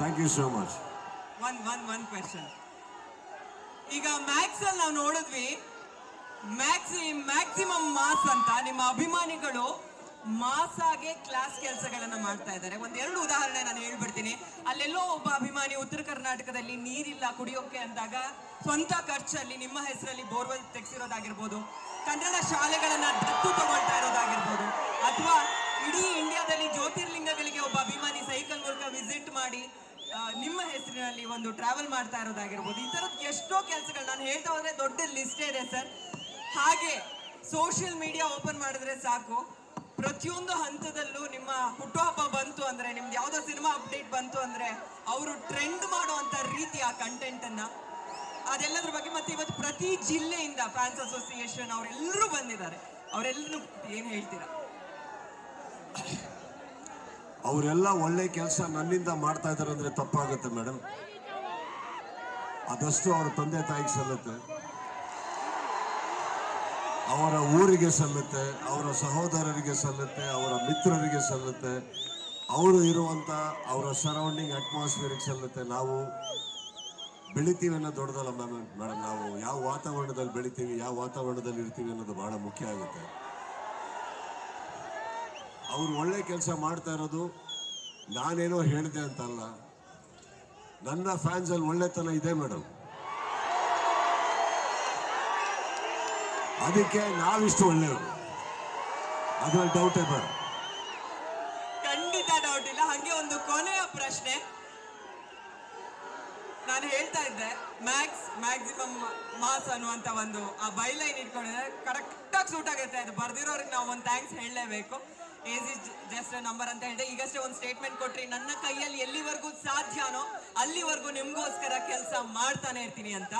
Thank you so much one one one question ಈಗ Max ಅಲ್ಲಿ ನಾವು ನೋಡಿದ್ವಿ. ಮ್ಯಾಕ್ಸಿ ಮ್ಯಾಕ್ಸಿಮಮ್ ಮಾಸ್ ಅಂತ ನಿಮ್ಮ ಅಭಿಮಾನಿಗಳು ಮಾಸ್ ಆಗಿ ಕ್ಲಾಸ್ ಕೆಲಸಗಳನ್ನ ಮಾಡ್ತಾ ಇದ್ದಾರೆ. ಒಂದೆರಡು ಉದಾಹರಣೆ ನಾನು ಹೇಳ್ಬಿಡ್ತೀನಿ. ಅಲ್ಲೆಲ್ಲೋ ಒಬ್ಬ ಅಭಿಮಾನಿ ಉತ್ತರ ಕರ್ನಾಟಕದಲ್ಲಿ ನೀರಿಲ್ಲ, ಕುಡಿಯೋಕೆ ಅಂದಾಗ ಸ್ವಂತ ಖರ್ಚಲ್ಲಿ ನಿಮ್ಮ ಹೆಸರಲ್ಲಿ ಬೋರ್ವೆಲ್ ತೆಗೆಸಿರೋದಾಗಿರ್ಬೋದು, ಕನ್ನಡ ಶಾಲೆಗಳನ್ನ ದತ್ತು ತಗೊಳ್ತಾ ಇರೋದಾಗಿರ್ಬೋದು, ಅಥವಾ ಇಡೀ ಇಂಡಿಯಾದಲ್ಲಿ ಜ್ಯೋತಿರ್ಲಿಂಗಗಳಿಗೆ ಒಬ್ಬ ಅಭಿಮಾನಿ ಸೈಕಲ್ ಮೂಲಕ ವಿಸಿಟ್ ಮಾಡಿ ನಿಮ್ಮ ಹೆಸರಿನಲ್ಲಿ ಒಂದು ಟ್ರಾವೆಲ್ ಮಾಡ್ತಾ ಇರೋದಾಗಿರ್ಬೋದು. ಈ ಥರದ್ದು ಎಷ್ಟೋ ಕೆಲಸಗಳು ನಾನು ಹೇಳ್ತಾ ಹೋದರೆ ದೊಡ್ಡ ಲಿಸ್ಟೇ ಇದೆ ಸರ್. ಹಾಗೆ ಸೋಷಿಯಲ್ ಮೀಡಿಯಾ ಓಪನ್ ಮಾಡಿದ್ರೆ ಸಾಕು. ಪ್ರತಿಯೊಂದು ಹಂತದಲ್ಲೂ ನಿಮ್ಮ ಹುಟ್ಟುಹಬ್ಬ ಬಂತು ಅಂದರೆ, ನಿಮ್ದು ಯಾವುದೋ ಸಿನಿಮಾ ಅಪ್ಡೇಟ್ ಬಂತು ಅಂದರೆ, ಅವರು ಟ್ರೆಂಡ್ ಮಾಡುವಂಥ ರೀತಿ ಆ ಕಂಟೆಂಟನ್ನು ಅದೆಲ್ಲದ್ರ ಬಗ್ಗೆ ಮತ್ತೆ ಇವತ್ತು ಪ್ರತಿ ಜಿಲ್ಲೆಯಿಂದ ಫ್ಯಾನ್ಸ್ ಅಸೋಸಿಯೇಷನ್ ಅವರೆಲ್ಲರೂ ಬಂದಿದ್ದಾರೆ. ಅವರೆಲ್ಲರೂ ಏನು ಹೇಳ್ತೀರಾ? ಅವರೆಲ್ಲ ಒಳ್ಳೆ ಕೆಲಸ ನನ್ನಿಂದ ಮಾಡ್ತಾ ಇದ್ದಾರೆ ಅಂದ್ರೆ ತಪ್ಪಾಗುತ್ತೆ ಮೇಡಮ್ ಅದಷ್ಟು ಅವರ ತಂದೆ ತಾಯಿಗೆ ಸಲ್ಲುತ್ತೆ. ಅವರ ಊರಿಗೆ ಸಲ್ಲುತ್ತೆ, ಅವರ ಸಹೋದರರಿಗೆ ಸಲ್ಲುತ್ತೆ, ಅವರ ಮಿತ್ರರಿಗೆ ಸಲ್ಲುತ್ತೆ. ಅವರು ಇರುವಂತ ಅವರ ಸರೌಂಡಿಂಗ್ ಅಟ್ಮಾಸ್ಫಿಯರಿಗೆ ಸಲ್ಲುತ್ತೆ. ನಾವು ಬೆಳಿತೀವಿ ಅನ್ನೋದು ದೊಡ್ಡದಲ್ಲ ಮ್ಯಾಮ್ ಮೇಡಮ್ ನಾವು ಯಾವ ವಾತಾವರಣದಲ್ಲಿ ಬೆಳಿತೀವಿ, ಯಾವ ವಾತಾವರಣದಲ್ಲಿ ಇರ್ತೀವಿ ಅನ್ನೋದು ಬಹಳ ಮುಖ್ಯ ಆಗುತ್ತೆ. ಅವ್ರು ಒಳ್ಳೆ ಕೆಲಸ ಮಾಡ್ತಾ ಇರೋದು, ನಾನೇನೋ ಹೇಳಿದೆ ಅಂತಲ್ಲ. ನನ್ನ ಫ್ಯಾನ್ಸಲ್ಲಿ ಒಳ್ಳೆತನ ಇದೆ ಮೇಡಮ್ ಅದಕ್ಕೆ ನಾವಿಷ್ಟು ಒಳ್ಳೆಯವರು. ಅದ್ರಲ್ಲಿ ಡೌಟೇ ಬೇಡ. ಖಂಡಿತ ಡೌಟ್ ಇಲ್ಲ. ಹಂಗೆ ಒಂದು ಕೊನೆಯ ಪ್ರಶ್ನೆ. ನಾನು ಹೇಳ್ತಾ ಇದ್ದೆ ಮ್ಯಾಕ್ಸ್ ಮ್ಯಾಕ್ಸಿಮಮ್ ಮಾಸ್ ಅನ್ನುವಂತ ಒಂದು, ಆ ಬೈಲೈನ್ ಇಟ್ಕೊಂಡಿದ್ರೆ ಕರೆಕ್ಟಾಗಿ ಸೂಟ್ ಆಗುತ್ತೆ ಅದು ಬರ್ದಿರೋರಿಗೆ ನಾವು ಒಂದು ಥ್ಯಾಂಕ್ಸ್ ಹೇಳಲೇಬೇಕು. ಏಜ್ ಇಸ್ ಜಸ್ಟ್ ನಂಬರ್ ಅಂತ ಹೇಳಿದೆ. ಈಗಷ್ಟೇ ಒಂದು ಸ್ಟೇಟ್ಮೆಂಟ್ ಕೊಟ್ರಿ, ನನ್ನ ಕೈಯಲ್ಲಿ ಎಲ್ಲಿವರೆಗೂ ಸಾಧ್ಯನೋ ಅಲ್ಲಿವರೆಗೂ ನಿಮ್ಗೋಸ್ಕರ ಕೆಲಸ ಮಾಡ್ತಾನೆ ಇರ್ತೀನಿ ಅಂತ.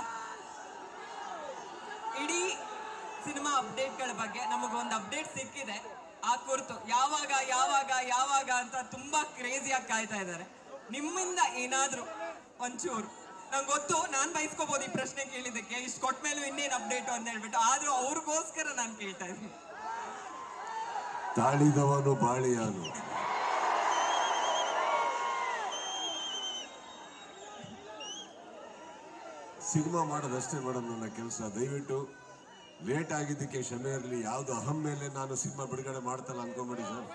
ಇಡೀ ಸಿನಿಮಾ ಅಪ್ಡೇಟ್ಗಳ ಬಗ್ಗೆ ನಮಗೊಂದು ಅಪ್ಡೇಟ್ ಸಿಕ್ಕಿದೆ. ಆ ಕುರಿತು, ಯಾವಾಗ ಯಾವಾಗ ಯಾವಾಗ ಅಂತ ತುಂಬಾ ಕ್ರೇಜಿಯಾಗಿ ಕಾಯ್ತಾ ಇದ್ದಾರೆ. ನಿಮ್ಮಿಂದ ಏನಾದರೂ ಒಂಚೂರು. ನಂಗೆ ಗೊತ್ತು, ನಾನು ಬಯಸ್ಕೋಬಹುದು ಈ ಪ್ರಶ್ನೆ ಕೇಳಿದ್ದಕ್ಕೆ. ಇಷ್ಟು ಕೊಟ್ಟ ಮೇಲೂ ಇನ್ನೇನು ಅಪ್ಡೇಟ್ ಅಂತ ಹೇಳ್ಬಿಟ್ಟು, ಆದರೂ ಅವ್ರಿಗೋಸ್ಕರ ನಾನು ಕೇಳ್ತಾ ಇದ್ದೀನಿ. ತಾಳಿದವನು ಬಾಳಿಯಾನು. ಸಿನಿಮಾ ಮಾಡೋದಷ್ಟೇ ಮೇಡಮ್ ನನ್ನ ಕೆಲಸ. ದಯವಿಟ್ಟು ಲೇಟ್ ಆಗಿದ್ದಕ್ಕೆ ಕ್ಷಮೆ ಇರಲಿ. ಯಾವುದು ಅಹಂ ಮೇಲೆ ನಾನು ಸಿನಿಮಾ ಬಿಡುಗಡೆ ಮಾಡ್ತಲ್ಲ ಅನ್ಕೊಂಬಿಡಿ ಸರ್.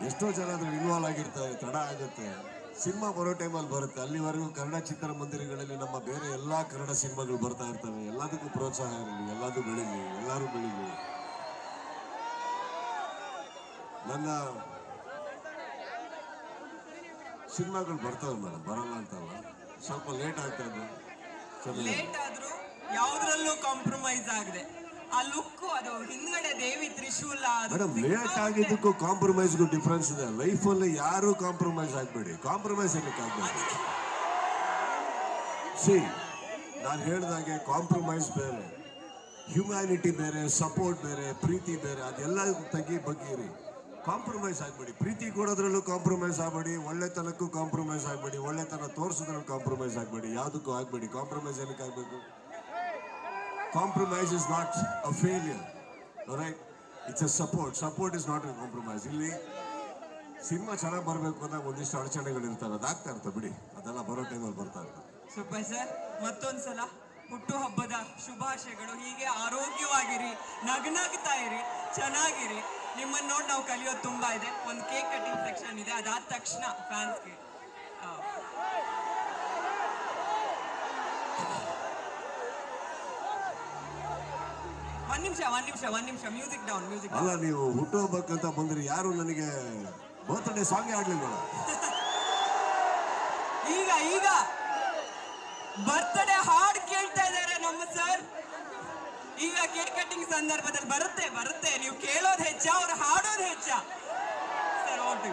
ಎಷ್ಟೋ ಜನ ಅದ್ರ ಇನ್ವಾಲ್ವ್ ಆಗಿರ್ತಾರೆ, ತಡ ಆಗುತ್ತೆ. ಸಿನಿಮಾ ಬರೋ ಟೈಮಲ್ಲಿ ಬರುತ್ತೆ. ಅಲ್ಲಿವರೆಗೂ ಕನ್ನಡ ಚಿತ್ರಮಂದಿರಗಳಲ್ಲಿ ನಮ್ಮ ಬೇರೆ ಎಲ್ಲ ಕನ್ನಡ ಸಿನಿಮಾಗಳು ಬರ್ತಾ ಇರ್ತವೆ. ಎಲ್ಲದಕ್ಕೂ ಪ್ರೋತ್ಸಾಹ ಇರಲಿ, ಎಲ್ಲದೂ ಬೆಳೀಲಿ, ಎಲ್ಲರೂ ಬೆಳೀಲಿ. ನನ್ನ ಸಿನಿಮಾಗಳು ಬರ್ತವೆ ಮೇಡಮ್ ಬರಲ್ಲ ಅಂತಲ್ಲ. ಸ್ವಲ್ಪ ಲೇಟ್ ಆಗ್ತಾ ಲೇಟ್ ಆದ್ರೂ ಯಾವ್ದ್ರಲ್ಲೂ ಕಾಂಪ್ರಮೈಸ್ ಆಗದೆ ಆ ಲುಕ್ ಅದು ಹಿಂದ್ಗಡೆ ದೇವಿ ತ್ರಿಶೂಲ ಮೇಡಮ್ ಲೇಟ್ ಆಗಿದ್ದಕ್ಕೂ ಕಾಂಪ್ರಮೈಸ್ಗೂ ಡಿಫ್ರೆನ್ಸ್ ಇದೆ. ಲೈಫಲ್ಲಿ ಯಾರು ಕಾಂಪ್ರಮೈಸ್ ಆಗಬೇಡಿ. ಕಾಂಪ್ರಮೈಸ್ ಏನಕ್ಕೆ ಆಗಬೇಡಿ? ಸಿ ನಾನು ಹೇಳ್ದಾಗೆ ಕಾಂಪ್ರಮೈಸ್ ಬೇರೆ ಹ್ಯುಮ್ಯಾನಿಟಿ ಬೇರೆ ಸಪೋರ್ಟ್ ಬೇರೆ ಪ್ರೀತಿ ಬೇರೆ ಅದೆಲ್ಲ ತೆಗಿ ಬಗ್ಗಿರಿ. ಕಾಂಪ್ರಮೈಸ್ ಆಗಬೇಡಿ. ಪ್ರೀತಿ ಕೊಡೋದ್ರಲ್ಲೂ ಕಾಂಪ್ರಮೈಸ್ ಆಗಬೇಡಿ, ಒಳ್ಳೆತನಕ್ಕೂ ಕಾಂಪ್ರಮೈಸ್ ಆಗಬೇಡಿ, ಒಳ್ಳೆತನ ತೋರಿಸೋದ್ರಲ್ಲೂ ಕಾಂಪ್ರಮೈಸ್ ಆಗಬೇಡಿ. ಯಾವುದಕ್ಕೂ ಆಗಬೇಡಿ. ಕಾಂಪ್ರಮೈಸ್ ಏನಕ್ಕೆ ಆಗಬೇಕು? Compromise is not a failure right it's a support support is not a compromise ಇಲ್ಲಿ ಸಿನಿಮಾ ಚೆನ್ನಾಗಿ ಬರಬೇಕು ಅಂದಾಗ ಒಂದಿಷ್ಟು ಅಡಚಣೆಗಳು ಇರ್ತವೆ ಅದಾಗ್ತಾ ಇರ್ತವೆ, ಬಿಡಿ. ಅದೆಲ್ಲ ಬರೋ ಟೈಮಲ್ಲಿ ಬರ್ತಾ ಇರ್ತವೆ. Super sir. ಹುಟ್ಟು ಹಬ್ಬದ ಶುಭಾಶಯಗಳು. ಹೀಗೆ ಆರೋಗ್ಯವಾಗಿರಿ, ನಗ್ನಗ್ತಾ ಇರಿ, ಚೆನ್ನಾಗಿರಿ. ನಿಮ್ಮನ್ನ ನೋಡಿ ನಾವು ಕಲಿಯೋದು ತುಂಬಾ ಇದೆ. ಒಂದು ಕೇಕ್ ಕಟಿಂಗ್ ಸೆಕ್ಷನ್ ಇದೆ. ಅದಾದ ತಕ್ಷಣ ಫ್ಯಾನ್ಸ್ಗೆ ಒಂದ್ ನಿಮಿಷ ಒಂದ್ ನಿಮಿಷ ಒಂದ್ ನಿಮಿಷ. ಮ್ಯೂಸಿಕ್ ಡೌನ್ ಮ್ಯೂಸಿಕ್ ಅಲ್ಲ ನೀವು ಹುಟ್ಟುಹಬ್ಬಕ್ಕಂತ ಬಂದ್ರೆ ಯಾರು ನನಗೆ ಬರ್ತ್ಡೇ ಸಾಂಗ್ ಆಡ್ಲಿಲ್ಲ ಈಗ ಈಗ ಬರ್ತ್ಡೇ ಹಾಡ್ ಕೇಳ್ತಾ ಇದ್ದಾರೆ ನಮ್ಮ ಸರ್ ಈಗ ಕೇಕ್ ಕಟ್ಟಿಂಗ್ ಸಂದರ್ಭದಲ್ಲಿ ಬರುತ್ತೆ ಬರುತ್ತೆ. ನೀವು ಕೇಳೋದು ಹೆಚ್ಚ ಅವ್ರು ಹಾಡೋದು ಹೆಚ್ಚ. Sir okay